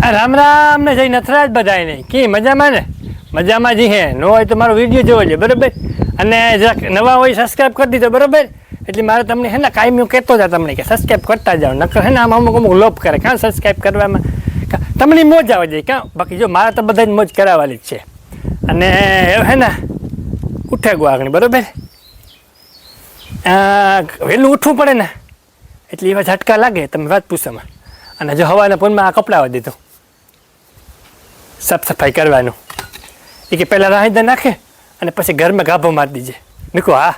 રામ રામ ને જઈ નથરાજ બધાય નહીં કી, મજામાં ને? મજામાં જી હે. નો હોય તો મારો વીડિયો જોવો છે બરોબર? અને જરાક નવા હોય સબસ્ક્રાઈબ કરી દીધો, બરોબર? એટલે મારે તમને હે ને કાયમી હું કહેતો હતા તમને કે સબસ્ક્રાઈબ કરતા જાઓ. નકર હે ને આમ અમુક અમુક લોપ કરે. કાં સબસ્ક્રાઈબ કરવામાં? તમને મોજ આવે જાય કાં? બાકી જો મારે તો બધા જ મોજ કરાવવાની જ છે. અને હે ને ઉઠે ગો આગળ, બરોબર? વહેલું ઉઠવું પડે ને. એટલે એવા ઝટકા લાગે, તમે વાત પૂછોમાં અને જો હવાના ફોનમાં આ કપડાં દીધું. સાફ સફાઈ કરવાનું. એ કે પહેલાં રાહીદા નાખે અને પછી ઘરમાં ગાભો મારી દીજે. મેં કહું હા.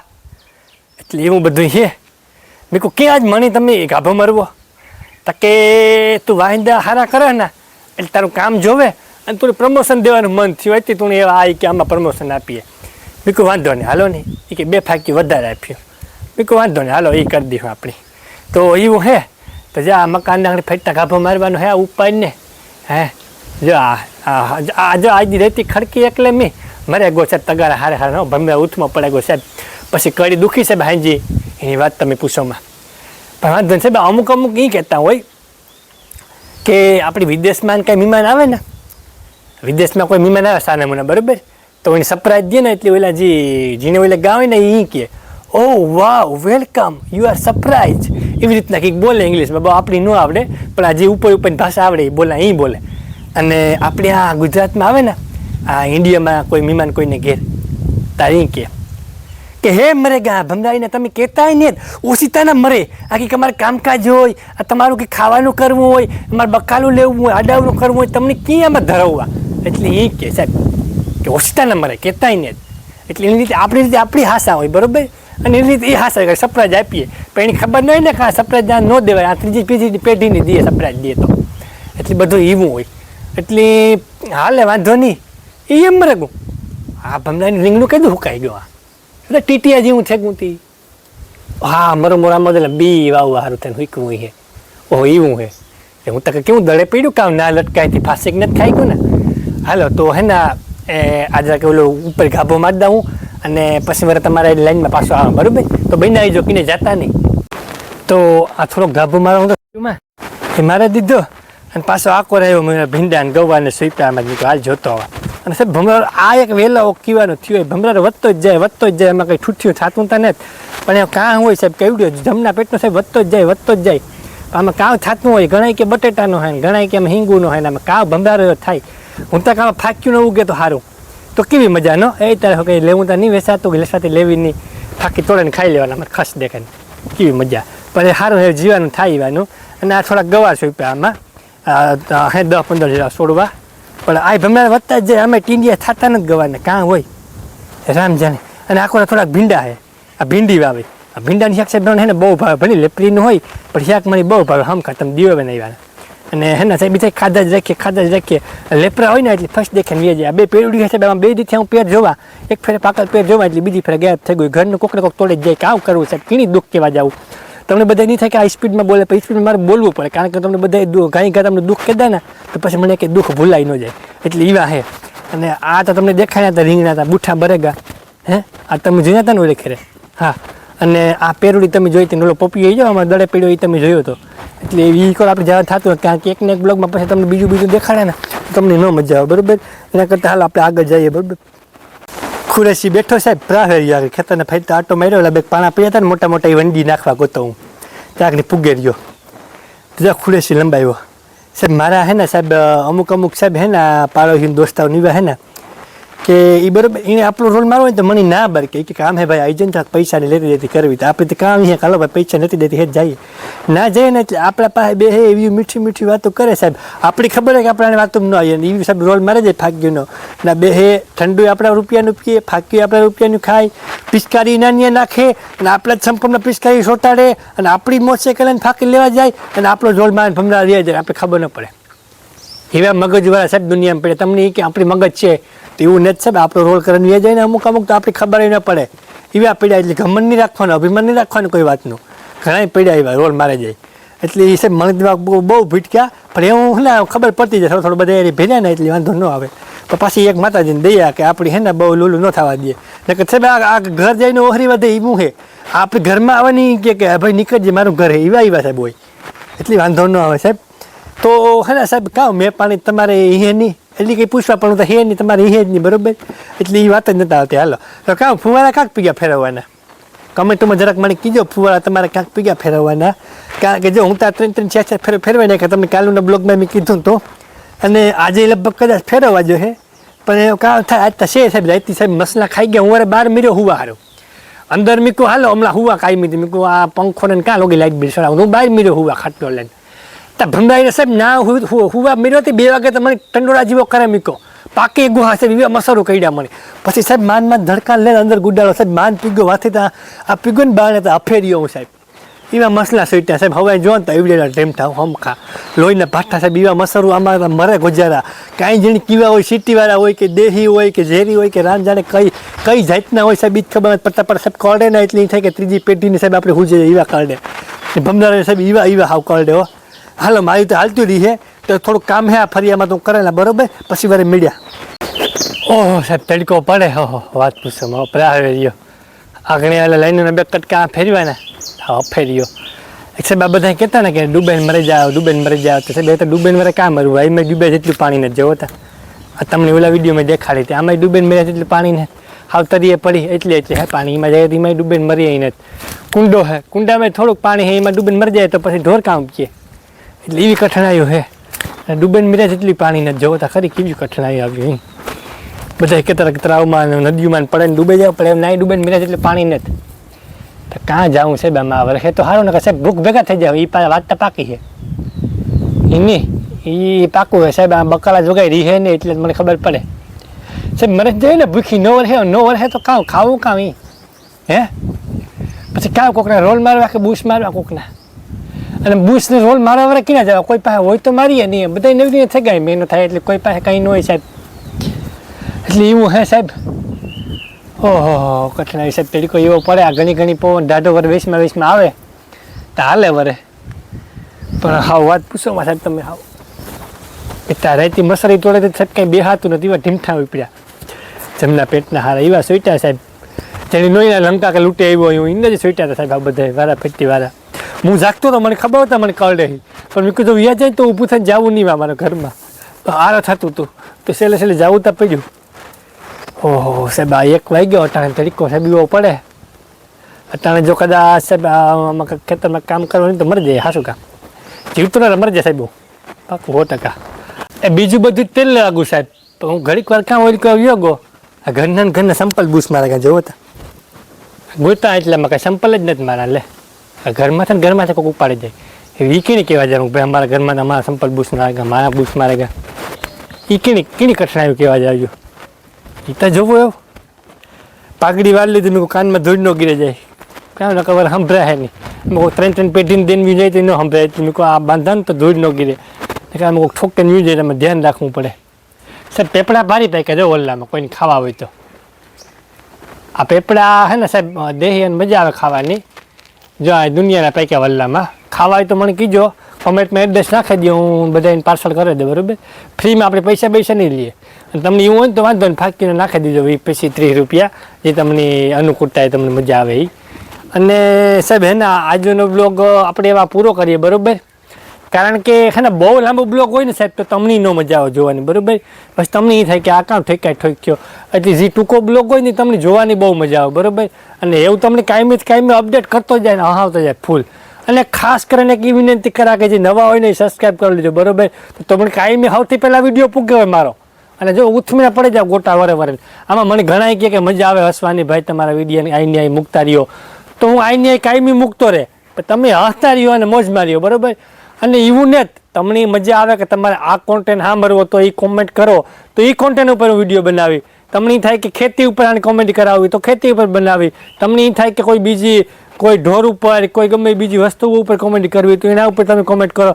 એટલે એવું બધું છે. મેં કહું ક્યાં જ મણી તમે ગાભો મારવો? તકે તું વાહિંદા હારા કરે ને, એટલે તારું કામ જોવે અને તું પ્રમોશન દેવાનું મન થયું. હતી તું એવા આવી કે આમાં પ્રમોશન આપીએ. મેં કહું વાંધો નહીં, હાલો નહીં. એ કે બે ફાકી વધારે આપ્યું. મેં કહું વાંધો નહીં, હાલો, એ કરી દઈશું આપણી. તો એવું હે તો જા, આ મકાન આગળ ફેટતા ગાભો મારવાનો હે ઉપાય ને. હે? જો આ જો આજની રેતી ખડકી એકલે મેં. મરે ગો સાહેબ તગારા હારે હારે નો ભમે ઉથમાં પડે ગો સાહેબ. પછી કડી દુખી છે હાંજી, એની વાત તમે પૂછોમાં પણ વાંધો સાહેબ, અમુક અમુક એ કહેતા હોય કે આપણી વિદેશમાં કાંઈ મહેમાન આવે ને? વિદેશમાં કોઈ મહેમાન આવે સાને મને, બરાબર? તો એને સરપ્રાઈઝ દે ને એટલે ઓલા જે જીને ઓલા ગાવે ને એ કહે, ઓ, wow, welcome, you are surprise એવી રીતના કંઈક બોલે ઇંગ્લિશમાં. બહુ આપણી ન આવડે, પણ આ જે ઉપર ઉપરની ભાષા આવડે, એ બોલા એ બોલે. અને આપણે આ ગુજરાતમાં આવે ને, આ ઇન્ડિયામાં કોઈ મહેમાન કોઈને ઘેર, તારે કે કે હે મરે ગા, ભમરાઈને તમે કહેતાય ને ઓશિતાના મરે. આ કંઈક અમારે કામકાજ હોય, આ તમારું કંઈ ખાવાનું કરવું હોય, અમારે બકાલું લેવું હોય આડાવનું કરવું હોય, તમને ક્યાં આમાં ધરાવવા? એટલે એ કહે સાહેબ કે ઓશિતાના મરે, કહેતાય ને એટલે એની રીતે આપણી રીતે આપણી હાસા હોય, બરોબર? અને એની રીતે એ હાસા કરે, સરપ્રાઈઝ આપીએ. પણ એની ખબર ન હોય ને કે આ સરપ્રાઈઝ ન દેવાય. આ ત્રીજી પેઢી પેઢીને દે સરપ્રાઈઝ દે તો. એટલે બધું એવું હોય. એટલે હાલે, વાંધો નહીં. એ એમ મરે ગયું આ ભમરાની રીંગણું કીધું હુકાઈ ગયો આ? એટલે ટીટિયા જેવું છે ગુંતી હા, મારો મોરા એટલે બી વાવું સારું થઈને હુકવું છે ઓહો એવું છે એટલે હું તકે કેવું દળે પીડ્યું કામ ના લટકાયથી ફાસીક નથી ખાઈ ગયું ને? હાલો, તો હે ને એ, આજે કે ઓલો ઉપર ગાભો મારી દઉં અને પછી મારે તમારા લાઈનમાં પાછો આવે બરાબર? તો બંને આવી જો કીને જતા નહીં. તો આ થોડોક ગાભો મારો હું તો મારે દીધો. અને પાછો આકો રહ્યો મને ભીંડા ને ગવા ને સ્વીપામાં દીધો હાલ જોતો હવે અને સાહેબ ભમરાળ આ એક વેલા કીવાનું થયું હોય. ભમરાળ વધતો જ જાય, વધતો જ જાય, એમાં કંઈ ઠૂઠ્યું થતું તો નથી. પણ એ કાં હોય સાહેબ કેવડ્યો જમના પેટનો સાહેબ વધતો જ જાય, વધતો જ જાય. આમાં કાં થતું હોય? ઘણાય કે બટેટાનો હોય ઘણાય કે આમાં હિંગુનો હોય ને આમાં કાં ભમરાર થાય? હું તો કાં ફાક્યું ન ઉગે તો સારું તો કેવી મજા, નો? એ તારે કંઈ લેવું તો નહીં વેસાતું લેસાતી લેવી નહીં. ફાકી તોડીને ખાઈ લેવાના ખસ દેખાય કેવી મજા. પણ એ સારું જીવાનું થાય એવાનું. અને આ થોડાક ગવા સોંપ્યા આમાં. હે દસ પંદર જેવા છોડવા. પણ આ ભમરા વધતા જ જાય અમે ટીંડિયા થતા નથી ગવાને, કાં હોય? રામ જાણે. અને આખો થોડાક ભીંડા છે આ ભીંડી વાવે. આ ભીંડાની શાક સાહેબ હે ને બહુ ભાવે. ભલે લેપરીનું હોય, પણ શાક મને બહુ ભાવે. હમખા તમે દીવો બનાવ્યા અને હે ને સાહેબ બીજા ખાધા જ રાખીએ, ખાધા જ રાખીએ. લેપરા હોય ને એટલે ફર્સ્ટ દેખે ને જાય. બે પેરડી સાહેબ, આમાં બે દીથી હું પેર જોવા. એક ફેરે પાકલ પેર જોવા, એટલે બીજી ફેરે ગેપ થઈ ગયું. ઘરનું કોકડે કોક તોડે જાય. કામ કરવું સાહેબ? કીણી દુઃખ કેવા જવું? તમને બધા નહીં થાય કે આ સ્પીડમાં બોલે પછી સ્પીડમાં મારે બોલવું પડે. કારણ કે તમને બધા ઘણી ઘા તમને દુઃખ કહેતા ને, તો પછી મને કે દુઃખ ભૂલાઈ ન જાય. એટલે એવા હે. અને આ તો તમને દેખાયા હતા, રીંગણા હતા બુઠ્ઠા બરેગા. હે? આ તમે જોયા હતા ને ઓલે ખેરે હા. અને આ પેરુડી તમે જોઈ હતી ઓલો પોપી આવી જાઓ આમાં દડે પડ્યો એ તમે જોયો હતો એટલે એ કોલ આપણે જવા થતું કારણ કે એકને એક બ્લોગમાં પછી તમને બીજું બીજું દેખાડે ને તમને ન મજા આવે, બરાબર? એના કરતાં હાલ આપણે આગળ જઈએ, બરોબર? ખુરેશી બેઠો સાહેબ પ્રાહે યાર, ખેતરને ફરતા આટો માર્યો, એટલે બે પાણા પીયા હતા ને મોટા મોટા એ વંડી નાખવા ગોતો હું ત્યાં પૂગે રહ્યો ત્યાં ખુરેશી લંબાયો સાહેબ, મારા હે ને સાહેબ અમુક અમુક સાહેબ હે ને પાડોશી દોસ્તાઓ નીવા હે ને કે એ બરાબર એને આપણો રોલ મારો હોય તો મને ના બાર કે કામ હે ભાઈ, આઈ જઈને પૈસાની લેતી દેતી કરવી. તો આપણે તો કામ અહીંયા કાલો ભાઈ, પૈસા નથી દેતી હે જઈએ. ના જઈએ ને એટલે આપણા પાસે બે હે, એવી મીઠી મીઠી વાતો કરે સાહેબ. આપણી ખબર હે કે આપણાને વાતો ન આવી એવી સાહેબ રોલ મારે જાય ફાગ્યુંનો. ના બે હે, ઠંડુ આપણા રૂપિયાનું પીએ ફાક્યું આપણા રૂપિયાનું ખાય. પિચકારી નાની નાખે અને આપણા જ સંપૂર્ણ પિચકારી સોટાડે અને આપણી મોસે કરીને ફાંકી લેવા જાય અને આપણો રોલ મારે ભમરા રહી જાય. આપણે ખબર ન પડે. એવા મગજવાળા સાહેબ દુનિયામાં પડે. તમને એ કે આપણી મગજ છે. એવું નથી સાહેબ આપણો રોલ કરવાની એ જઈને અમુક અમુક તો આપણી ખબર ન પડે. એવા પીડા એટલે ઘમન નહીં રાખવાનું, અભિમાન નહીં રાખવાનું કોઈ વાતનું. ઘણા પીડા એવા, રોલ મારે જાય. એટલે એ સાહેબ મને તો બહુ ભીટક્યા, પણ એવું હું ખબર પડતી જાય, થોડું થોડું બધા એ ભેર્યા ને, એટલે વાંધો ન આવે. તો પાછી એક માતાજીને દયા કે આપણી હે ને, બહુ લૂલું ન થવા દે એટલે સાહેબ, આ ઘર જઈને ઓહરી વધે એવું હે આપણે ઘરમાં આવવાની કે કે ભાઈ નીકળજે મારું ઘર. હે એવા એવા સાહેબ હોય. એટલે વાંધો ન આવે સાહેબ. તો હે ને સાહેબ, કાં મેં પાણી તમારે એ નહીં એટલી કંઈ પૂછવા પણ તો હે નહીં, તમારે હે જ નહીં, બરોબર? એટલે એ વાત જ નતા આવતી. હાલો. તો કાં ફુવારા ક્યાંક પીગ્યા ફેરવવાના? કમેન્ટમાં જરાક મને કીજો, ફુવારા તમારે ક્યાંક પીગ્યા ફેરવવાના? કારણ કે જો હું ત્યાં ત્રણ ત્રણ ચાર ચાર ફેર ફેરવાઈ નાખ્યા તમને કાલુના બ્લોગમાં મેં કીધું તો. અને આજે લગભગ કદાચ ફેરવવા જો હે. પણ કાં થાય, આજ તો છે સાહેબ રાઈતી સાહેબ મસલા ખાઈ ગયા, હું વારે બહાર મીર્યો હુવા હારો. અંદર મીકું, હાલો, હમણાં હુવા કાંઈ મીધી. મીકું, આ પંખો ને કાં લોગી લાઈટ બિલ સડાવું હું બહાર મીર્યો હુવા ખાટલો લઈને. તા ભમરાઈને સાહેબ, ના હુવા મીર્યો તે બે વાગે તો મને ટંડોળા જેવો કરે મીકો. પાકી ગુહા સાહેબ, એવા મસારો કઈડ્યા મને. પછી સાહેબ, માન માન ધડકા લઈને અંદર ગુડાડો સાહેબ, માન પીગો વાથી ત્યાં આ પીગો ને બાણે તો અફેર્યો હું, સાહેબ. એવા મસલા સઈટ્યા સાહેબ હવે જો ને એવડેલા થાવ હમખા. લોહીના ભાઠા, સાહેબ, એવા મસરું આમાં મરે ગુજારા. કાંઈ જણ કીવા હોય, સિટીવાળા હોય કે દેહી હોય કે ઝેરી હોય કે રાન જાણે કઈ કઈ જાતના હોય, સાહેબ બીજ જ ખબર પડતા. પણ સાહેબ કરડે ના એટલી થાય કે ત્રીજી પેઢીની, સાહેબ, આપણે હું જઈએ એવા કરડે ભમદારા સાહેબ, એવા એવા હાવ કરડે હો. હાલો, મારી તો હાલતું રહી છે. તો થોડુંક કામ હે આ ફરિયામાં તો હું કરેલા બરોબર? પછી વારે મીડિયા ઓહો, સાહેબ, તડકો પડે. હો હો વાત પૂછો માં પ્રાવે રહ્યો. આગળ એટલે લઈને બે કટકા ફેરવાના. હા, ફેર્યો. એક સાહેબ, આ બધા કહેતા ને કે ડૂબેન મરી જાવ ડૂબેન મરી જાવ તો સાહેબ, એ તો ડૂબેન મરે કાં મરવું એમાં ડૂબે જેટલું પાણી નથી જવો તા. આ તમને ઓલા વિડીયોમાં દેખાડી હતી. આમાં ડૂબેન મર્યા જેટલું પાણી ને હાવતરીએ પડી, એટલે એટલે હે પાણી. એમાં જાય તો એમાં ડૂબેન મરી નથી કુંડો હે. કુંડામાં થોડુંક પાણી હે, એમાં ડૂબેન મરી જાય તો પછી ઢોર કામ પીએ એટલે એવી કઠણાઈઓ હે. અને ડૂબેન મીરા જેટલી પાણી નથી જવો ખરી કેવી કઠણાઈ આવી અહીં બધા કેતરા તળાવમાં ને નદીઓમાં ને પડે ને ડૂબે જાવ પડે એમ નાઈ ડૂબે મીરા જેટલી પાણી નથી. તો કાં જાઉં સાહેબ આમાં આ વર્ષે? તો સારું ને કે સાહેબ ભૂખ ભેગા થઈ જાય એ વાત તો પાકી છે. એની એ પાકું છે સાહેબ, આ બકાલા જોગાઈ રહી છે ને, એટલે મને ખબર પડે. સાહેબ મરે જાય ને ભૂખી નો વર્ષે નો વર્ષે તો કાં ખાવું કાં એ હે? પછી કાં કોકના રોલ મારવા કે બૂસ મારવા કોકના? અને બૂસને રોલ મારા વાળા ક્યાં જવા કોઈ પાસે હોય તો મારીએ નહીં. બધા નવી નવી થઈ ગયા. મહિનો થાય એટલે કોઈ પાસે કંઈ ન હોય સાહેબ. એટલે એવું હે સાહેબ. ઓહો કઠિનાઈ સાહેબ તરીકો એવો પડે. આ ઘણી ઘણી પવન દાઢો વર વેસમાં વેસમાં આવે. તો હાલે વરે. પણ હાવ વાત પૂછો માં સાહેબ તમે હાવ. એ તારાથી મસારી તોડે તો સાહેબ કંઈ બેહાતું નથી. એવા ઢીમઠા ઉપડ્યા. જમના પેટના હારા એવા સોઈટા સાહેબ. જેની નોઈના લંકા કે લૂંટે આવ્યો હોય એને જ સોઈટા હતા સાહેબ આ બધા વારા ફેટી વાળા હું જાગતો તો મને ખબર હતા, મને કળ રહી પણ મેં કીધું વ્યા જાય તો ઊભું થઈને જવું નહીં મારા ઘરમાં. તો આરો થતું હતું તો છેલ્લે છેલ્લે જવું તો પડ્યું. ઓહો, સાહેબ, આ એક વાગ્યો, અટાણે તરીકો સાહેબ એવો પડે. અટાણે જો કદાચ, સાહેબ ખેતરમાં કામ કરવાનું તો મરી જાય હાશું કામ. જીવતો ના મરી જાય, સાહેબ પાકું સો ટકા. એ બીજું બધું તેલ લાગુ, સાહેબ. તો હું ઘડીક વાર કાં હોય કે યોગો આ ઘરના ઘરના સંપલ બૂસ મારા કાં જોવો તા. ગોતા એટલે મારે કાંઈ સંપલ જ નથી મારા, લે. ઘરમાં છે ને, ઘરમાં છે કોઈક ઉપાડી જાય એ કીણી કહેવા જાય ભાઈ અમારા ઘરમાં અમારા સંપલ બુશ મારે ગયા મારા બુશ મારે ગયા એ કીણી કીણી કઠણાયું કહેવા જાય એ તો જોવો એવું. પાઘડી વાળી લીધી, મેં કાનમાં ધૂળ ન ગીરે જાય. કાં ન ખબર સંભળાય નહીં. મેં ત્રણ ત્રણ પેઢીને દેનવી જાય તો ન સંભળાય. મેં આ બાંધા ને તો ધૂળ ન ગીરે. એટલે મેં કહું ઠોકે ન્યૂ જાય તમે ધ્યાન રાખવું પડે. સાહેબ, પેપડા ભારી પાઈ જો ઓલ્લામાં કોઈને ખાવા હોય તો. આ પેપડા હે ને સાહેબ દેહી અને મજા આવે ખાવાની. જો આ દુનિયાના પૈક્યા વલ્લામાં. ખાવાય તો મને કીજો કોમેન્ટમાં એડ્રેસ નાખી દો, હું બધાને પાર્સલ કરી દઉં, બરાબર? ફ્રીમાં આપણે પૈસા પૈસા નહીં લઈએ. અને તમને એવું હોય ને તો વાંધો ને ફાંકીને નાખી દીજો એ પછી ત્રીસ રૂપિયા, જે તમને અનુકૂળતા તમને મજા આવે એ અને સાહેબ, હે ને આજનો બ્લોગ આપણે એવા પૂરો કરીએ, બરાબર? કારણ કે હે ને, બહુ લાંબો બ્લોક હોય ને સાહેબ, તો તમને ન મજા આવે જોવાની, બરાબર? પછી તમને એ થાય કે આ કામ ઠેકાય ઠોક્યો એટલે જે ટૂંકો બ્લોક હોય ને તમને જોવાની બહુ મજા આવે, બરાબર? અને એવું તમને કાયમી જ કાયમી અપડેટ કરતો જાય ને હહાવતો જાય ફૂલ અને ખાસ કરીને એક વિનંતી કરા કે જે નવા હોય ને એ સબસ્ક્રાઈબ કરી લેજો, બરાબર? તો તમને કાયમી સૌથી પહેલાં વીડિયો પૂગ્યો હોય મારો. અને જો ઉથમીને પડે જાવ ગોટા વરે વરે. આમાં મને ઘણા કહે કે મજા આવે હસવાની, ભાઈ, તમારા વીડિયો આઈને આઈ મૂકતા રહ્યો. તો હું આઈને આઈ કાયમી મૂકતો રહે. તમે હસતા રહ્યો અને મોજ માર્યો, બરાબર? અને એવું ને તમને મજા આવે કે તમારે આ કોન્ટેન્ટ સાંભળવો તો એ કોમેન્ટ કરો. તો એ કોન્ટેન્ટ ઉપર વીડિયો બનાવી. તમને થાય કે ખેતી ઉપર આની કોમેન્ટ કરાવવી, તો ખેતી ઉપર બનાવી. તમને એ થાય કે કોઈ બીજી, કોઈ ઢોર ઉપર, કોઈ ગમે બીજી વસ્તુઓ ઉપર કોમેન્ટ કરવી, તો એના ઉપર તમે કોમેન્ટ કરો.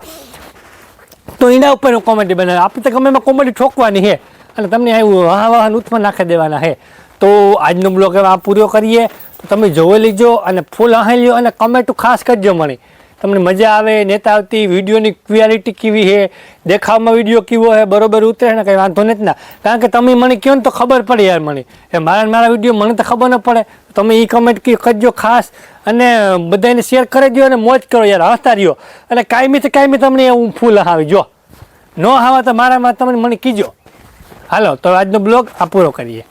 તો એના ઉપર કોમેડી બનાવે. આપણે તો ગમે એમાં કોમેડી ઠોકવાની છે. અને તમને આવ્યું હા વાહન ઉથમાં નાખી દેવાના છે. તો આજનો બ્લોગ હવે આ પૂરો કરીએ. તો તમે જોઈ લેજો અને ફૂલ હાઈ લ્યો અને કમેન્ટ ખાસ કરજો મને. તમને મજા આવે, નેતા આવતી, વિડીયોની ક્વોલિટી કેવી છે, દેખાવમાં વીડિયો કેવો છે, બરોબર ઉતરે ને કંઈ વાંધો નથી ના. કારણ કે તમે મને કહો ને તો ખબર પડે યાર મને. એ મારા મારા વીડિયો મને તો ખબર ન પડે. તમે એ કમેન્ટ કરજો ખાસ અને બધાને શેર કરી દો અને મોજ કરો યાર, હસતા રહ્યો. અને કાયમી તો કાયમી તમને હું ફૂલ આવી જો. ન હાવા તો મારામાં તમે મને કીજો. હાલો, તો આજનો બ્લોગ આ પૂરો કરીએ.